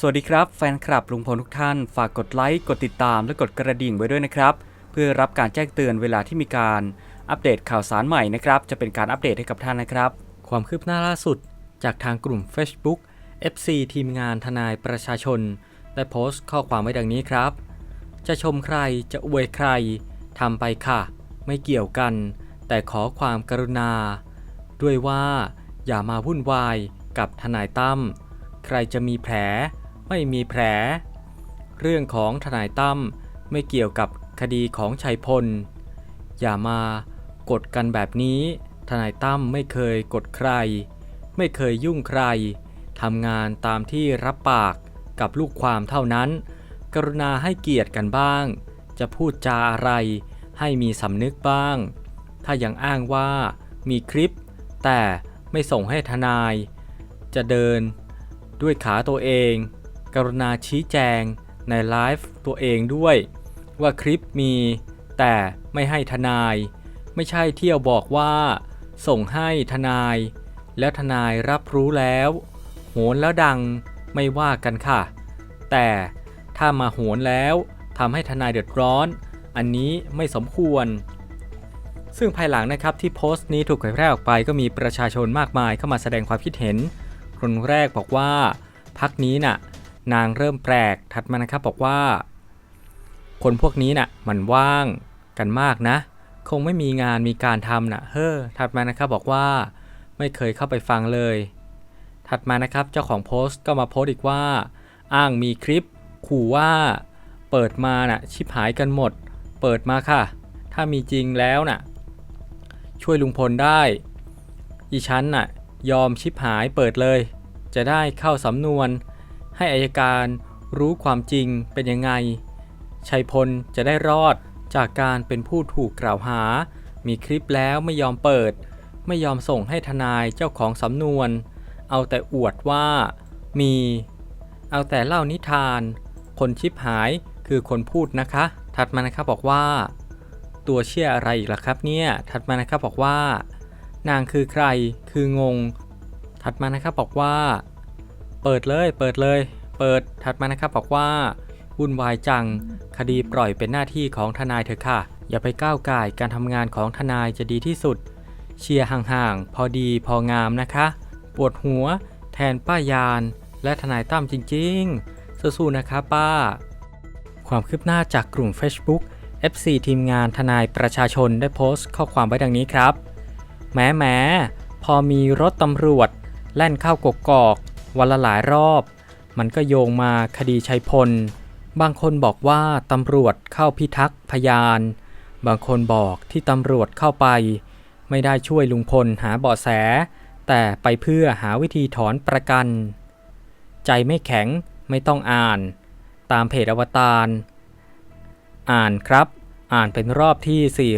สวัสดีครับแฟนคลับลุงพลทุกท่าน ฝากกดไลค์ กดติดตามและกดกระดิ่งไว้ด้วยนะครับ เพื่อรับการแจ้งเตือนเวลาที่มีการอัปเดตข่าวสารใหม่นะครับ จะเป็นการอัปเดตให้กับท่านนะครับ ความคืบหน้าล่าสุด จากทางกลุ่ม Facebook FC ทีมงานทนายประชาชน ได้โพสต์ข้อความไว้ดังนี้ครับ จะชมใครจะอวยใครทำไปค่ะ ไม่เกี่ยวกัน แต่ขอความกรุณา ด้วยว่าอย่ามาวุ่นวายกับทนายตั้มใครจะมีแผล ไม่มีแผล เรื่องของทนายตั้มไม่เกี่ยวกับคดีของชัยพล อย่ามากดกันแบบนี้ ทนายตั้มไม่เคยกดใคร ไม่เคยยุ่งใครทำงานตามที่รับปากกับลูกความเท่านั้น กรุณาให้เกียรติกันบ้าง จะพูดจาอะไร ให้มีสำนึกบ้าง ถ้ายังอ้างว่ามีคลิป แต่ไม่ส่งให้ทนาย จะเดินด้วยขาตัวเอง กรุณาชี้แจงในไลฟ์ตัวเองด้วย ว่าคลิปมี แต่ไม่ให้ทนาย ไม่ใช่เที่ยวบอกว่า ส่งให้ทนาย แล้วทนายรับรู้แล้ว โหนแล้วดังไม่ว่ากันค่ะ แต่ถ้ามาโหนแล้วทำให้ทนายเดือดร้อน อันนี้ไม่สมควร ซึ่งภายหลังนะครับที่โพสต์นี้ถูกเผยแพร่ออกไปก็มีประชาชนมากมายเข้ามาแสดงความคิดเห็น คนแรกบอกว่าพักนี้น่ะ นางเริ่มแปลกถัดมานะครับบอกว่า คนพวกนี้น่ะมันว่างกันมากนะ คงไม่มีงานมีการทำน่ะเฮ้อถัดมานะครับบอกว่า ไม่เคยเข้าไปฟังเลย ถัดมานะครับเจ้าของโพสต์ก็มาโพสต์อีกว่า อ้างมีคลิป ขู่ว่า เปิดมาน่ะชิบหายกันหมด เปิดมาค่ะ ถ้ามีจริงแล้วน่ะ ช่วยลุงพลได้อีฉันน่ะยอมชิบหายเปิดเลย จะได้เข้าสำนวน ให้อายการรู้ความจริงเป็นยังไง ชัยพลจะได้รอดจากการเป็นผู้ถูกกล่าวหา มีคลิปแล้วไม่ยอมเปิด ไม่ยอมส่งให้ทนายเจ้าของสำนวน เอาแต่อวดว่ามี เอาแต่เล่านิทาน คนชิบหายคือคนพูดนะคะ ถัดมานะครับบอกว่า ตัวเชื่ออะไรอีกล่ะครับเนี่ย ถัดมานะครับบอกว่า นางคือใครคืองง ถัดมานะครับบอกว่า เปิดเลยเปิดเลย เปิดถัดมานะครับบอกว่าวุ่นวายจัง คดีปล่อยเป็นหน้าที่ของทนายเถอะค่ะ อย่าไปก้าวไก่การทำงานของทนายจะดีที่สุด เชียร์ห่างๆ พอดีพองามนะคะ ปวดหัว แทนป้ายาน และทนายตั้มจริงๆ สู้ๆนะคะป้า ความคืบหน้าจากกลุ่ม Facebook FC ทีมงานทนายประชาชนได้โพสต์ข้อความไว้ดังนี้ครับแม้แม้พอมีรถตำรวจ แล่นเข้ากกอก วันละหลายรอบ มันก็โยงมาคดีชัยพล บางคนบอกว่าตำรวจเข้าพิทักษ์พยาน บางคนบอกที่ตำรวจเข้าไป ไม่ได้ช่วยลุงพลหาเบาะแส แต่ไปเพื่อหาวิธีถอนประกัน ใจไม่แข็งไม่ต้องอ่าน ตามเพจอวตารอ่านครับ อ่านเป็นรอบที่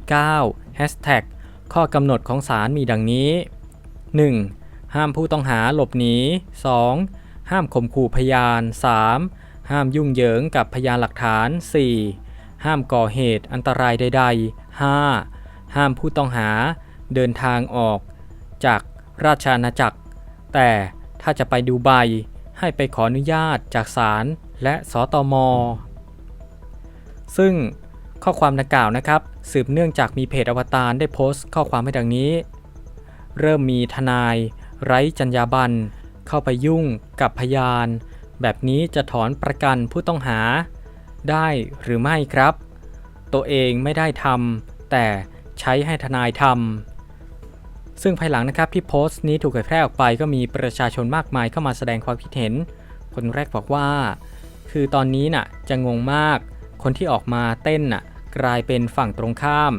499 Hashtag ข้อกำหนดของศาลมีดังนี้ 1. ห้ามผู้ต้องหาหลบหนี 2. ห้ามข่มขู่พยาน 3. ห้ามยุ่งเหยิงกับพยานหลักฐาน 4. ห้ามก่อเหตุอันตรายใดๆ 5. ห้ามผู้ต้องหาเดินทางออก จากราชอาณาจักร แต่ถ้าจะไปดูใบให้ไปขออนุญาตจากศาลและสตม ซึ่งข้อความดังกล่าวนะครับ สืบเนื่องจากมีเพจอวตารได้โพสต์ข้อความให้ดังนี้ เริ่มมีทนาย ไร้จรรยาบรรณเข้าไปยุ่งกับพยาน แบบนี้จะถอนประกันผู้ต้องหา ได้หรือไม่ครับ ตัวเองไม่ได้ทำแต่ใช้ให้ทนายทำซึ่งภายหลังนะครับที่โพสต์นี้ถูกเผยแพร่ออกไปก็มีประชาชนมากมายเข้ามาแสดงความคิดเห็น คนแรกบอกว่า คือตอนนี้น่ะจะงงมาก คนที่ออกมาเต้นน่ะกลายเป็นฝั่งตรงข้าม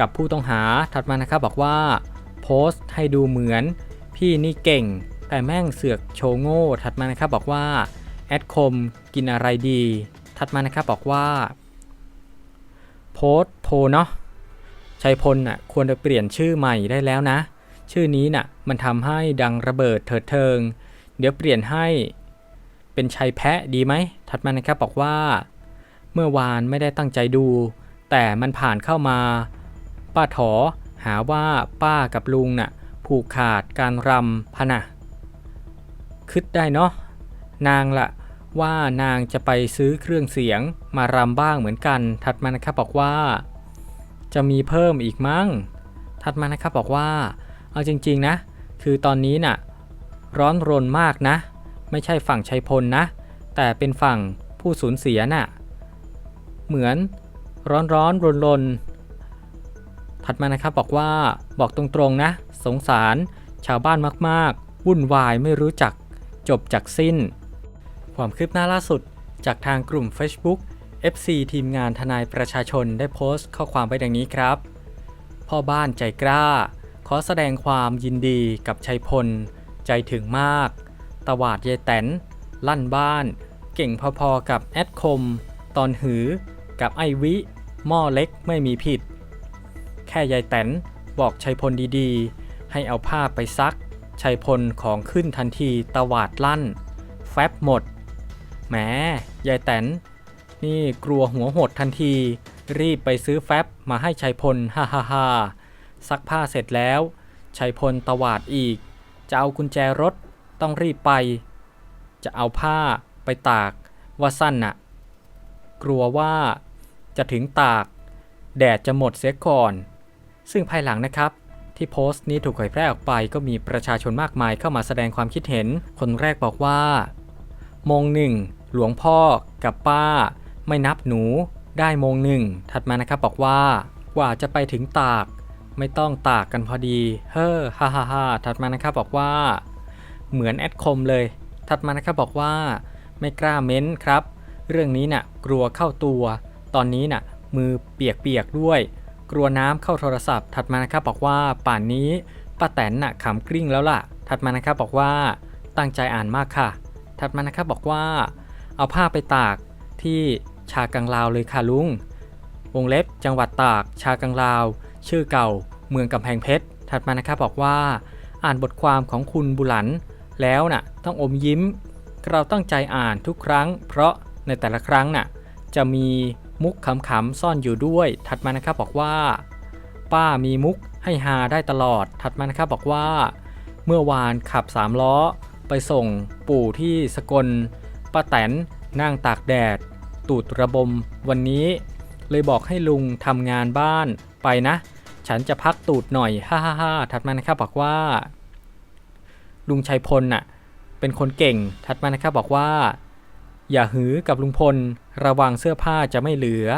กับผู้ต้องหาถัดมานะครับบอกว่า โพสต์ให้ดูเหมือน พี่นี่เก่ง แต่แม่งเสือกโชโง่ ถัดมานะครับบอกว่า แอดคมกินอะไรดี ถัดมานะครับบอกว่า โพสโพเนาะชัยพลน่ะควรจะเปลี่ยนชื่อใหม่ได้แล้วนะ ชื่อนี้น่ะมันทำให้ดังระเบิดเถิดเทิง เดี๋ยวเปลี่ยนให้เป็นชัยแพะดีไหม ถัดมานะครับบอกว่า เมื่อวานไม่ได้ตั้งใจดู แต่มันผ่านเข้ามา ป้าถอหาว่าป้ากับลุงน่ะ ผูกขาดการรำพนะคิดได้เนาะนางละว่านางจะไปซื้อเครื่องเสียงมารำบ้างเหมือนกัน ถัดมานะครับบอกว่า จะมีเพิ่มอีกมั้ง ถัดมานะครับบอกว่า เอาจริงๆนะ คือตอนนี้น่ะร้อนรนมากนะ ไม่ใช่ฝั่งชัยพลนะ แต่เป็นฝั่งผู้สูญเสียน่ะ เหมือนร้อนร้อนรนรน ถัดมานะครับบอกว่าบอกตรงๆนะ สงสารชาวบ้านมากๆ วุ่นวายไม่รู้จักจบจากสิ้น ความคืบหน้าล่าสุดจากทางกลุ่ม Facebook FC ทีมงานทนายประชาชนได้โพสต์ข้อความไว้ดังนี้ครับ พ่อบ้านใจกล้า ขอแสดงความยินดีกับชัยพล ใจถึงมาก ตวาดยายแตน ลั่นบ้าน เก่งพอๆกับแอดคม ตอนหือ กับไอวิ หม้อเล็กไม่มีผิด แค่ยายแตนบอกชัยพลดีๆ ให้เอาผ้าไปซัก ชัยพลของขึ้นทันทีตวาดลั่น แฟบหมด แหม ยายแตน นี่กลัวหัวหดทันที รีบไปซื้อแฟบมาให้ชัยพล ฮ่าฮ่าฮ่าซักผ้าเสร็จแล้ว ชัยพลตวาดอีก จะเอากุญแจรถต้องรีบไป จะเอาผ้าไปตากว่าสั้นน่ะ กลัวว่าจะถึงตาก แดดจะหมดเสียก่อน ซึ่งภายหลังนะครับที่โพสต์นี้ถูกเผยแพร่ออกไปก็มีประชาชนมากมายเข้ามาแสดงความคิดเห็น คนแรกบอกว่าโมงหนึ่งหลวงพ่อกับป้า ไม่นับหนูได้โมงหนึ่งถัดมานะครับบอกว่ากว่าจะไปถึงตาก ไม่ต้องตากกันพอดี เฮ้อฮ่าฮ่าฮ่าถัดมานะครับบอกว่า เหมือนแอดคมเลย ถัดมานะครับบอกว่า ไม่กล้าเม้นครับ เรื่องนี้น่ะกลัวเข้าตัว ตอนนี้น่ะมือเปียกๆด้วย กลัวน้ำเข้าโทรศัพท์ ถัดมานะครับบอกว่าป่านนี้ป้าแตนน่ะขำกริ้งแล้วล่ะ ถัดมานะครับบอกว่าตั้งใจอ่านมากค่ะ ถัดมานะครับบอกว่า เอาผ้าไปตากที่ชากังลาวเลยค่ะลุง วงเล็บจังหวัดตาก ชากังลาว ชื่อเก่า เมืองกำแพงเพชร ถัดมานะครับบอกว่า อ่านบทความของคุณบุหลัน แล้วน่ะต้องอมยิ้ม เราตั้งใจอ่านทุกครั้ง เพราะในแต่ละครั้งน่ะจะมี มุกขำๆซ่อนอยู่ด้วย ถัดมานะครับบอกว่า ป้ามีมุกให้ฮาได้ตลอด ถัดมานะครับบอกว่า เมื่อวานขับสามล้อ ไปส่งปู่ที่สกลป้าแตนนั่งตากแดด ตูดระบมวันนี้ เลยบอกให้ลุงทำงานบ้านไปนะ ฉันจะพักตูดหน่อยฮ่าฮ่าฮ่าถัดมานะครับบอกว่า ลุงชัยพลน่ะเป็นคนเก่ง ถัดมานะครับบอกว่า อย่าหือกับลุงพล ระวังเสื้อผ้าจะไม่เหลือ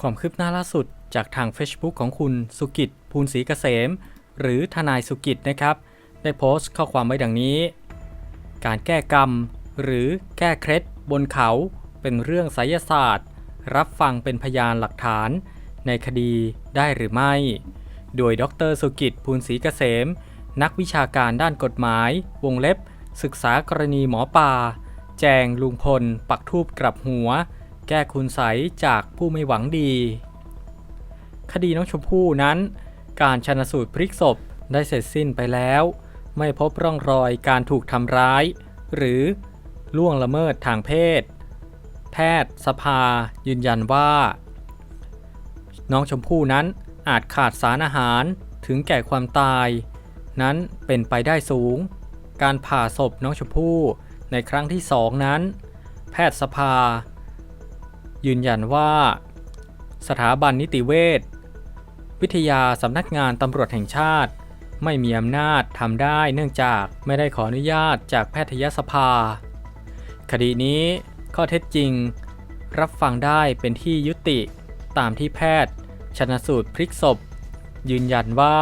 ความคืบหน้าล่าสุดจากทาง Facebook ของคุณสุกิจภูลศรีเกษม หรือทนายสุกิจนะครับ ได้โพสต์ข้อความไว้ดังนี้ การแก้กรรม หรือแก้เคล็ดบนเขาเป็นเรื่องไสยศาสตร์ รับฟังเป็นพยานหลักฐาน ในคดีได้หรือไม่ โดยดรสุกิจภูลศรีเกษม นักวิชาการด้านกฎหมาย วงเล็บ ศึกษากรณีหมอป่า แจงลุงพล ปักทูบกลับหัว แก้คุณใสยจากผู้ไม่หวังดี คดีน้องชมพู่นั้น การชนสูตรพลิกศพได้เสร็จสิ้นไปแล้ว ไม่พบร่องรอยการถูกทำร้าย หรือล่วงละเมิดทางเพศ แพทย์สภายืนยันว่า น้องชมพู่นั้นอาจขาดสารอาหารถึงแก่ความตาย นั้นเป็นไปได้สูง การผ่าศพน้องชมพู่ ในครั้งที่สองนั้น แพทยสภา ยืนยันว่า สถาบันนิติเวชวิทยาสำนักงานตำรวจแห่งชาติ ไม่มีอำนาจทำได้เนื่องจากไม่ได้ขออนุญาตจากแพทยสภา คดีนี้ข้อเท็จจริง รับฟังได้เป็นที่ยุติตามที่แพทย์ ชนสูตรพลิกศพ ยืนยันว่า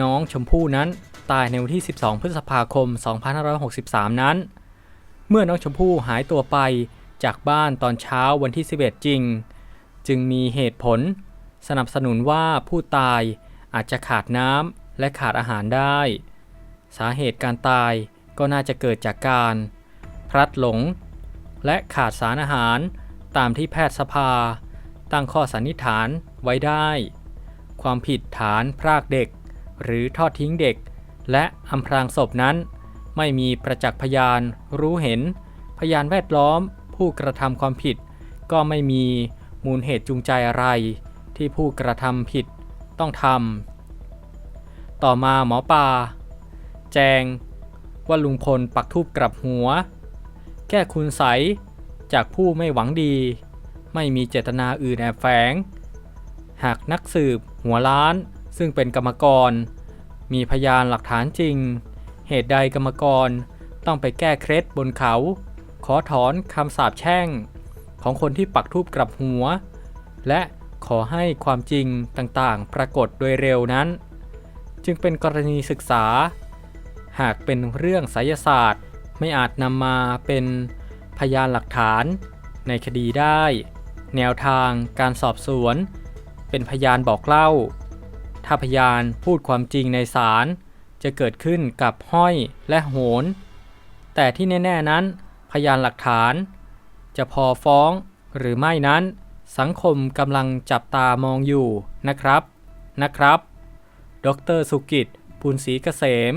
น้องชมพู่นั้นตายในวันที่ 12 พฤษภาคม 2563 นั้น เมื่อน้องชมพู่หายตัวไปจากบ้านตอนเช้าวันที่ 11 จริง จึงมีเหตุผล สนับสนุนว่าผู้ตายอาจจะขาดน้ำและขาดอาหารได้ สาเหตุการตายก็น่าจะเกิดจากการ พลัดหลง และขาดสารอาหารตามที่แพทยสภา ตั้งข้อสันนิษฐานไว้ได้ ความผิดฐานพรากเด็ก หรือทอดทิ้งเด็ก และอำพรางศพนั้น ไม่มีประจักษ์พยานรู้เห็น พยานแวดล้อม ผู้กระทำความผิด ก็ไม่มีมูลเหตุจูงใจอะไร ที่ผู้กระทำผิดต้องทำต่อมาหมอปลาแจง ว่าลุงพลปักทูบกลับหัว แก้คุณใสจากผู้ไม่หวังดี ไม่มีเจตนาอื่นแอบแฝง หากนักสืบหัวล้านซึ่งเป็นกรรมกร มีพยานหลักฐานจริง เหตุใดกรรมกรต้องไปแก้เคล็ดบนเขา ขอถอนคำสาปแช่ง ของคนที่ปักทูบกลับหัว และขอให้ความจริงต่างๆ ปรากฏโดยเร็วนั้น จึงเป็นกรณีศึกษา หากเป็นเรื่องไสยศาสตร์ไม่อาจนำมาเป็นพยานหลักฐานในคดีได้ แนวทางการสอบสวน เป็นพยานบอกเล่า ถ้าพยานพูดความจริงในศาล จะเกิดขึ้นกับห้อยและโหน แต่ที่แน่ ๆนั้น พยานหลักฐาน จะพอฟ้องหรือไม่นั้น สังคมกำลังจับตามองอยู่นะครับนะครับ ดรสุกิจปุณศรีเกษม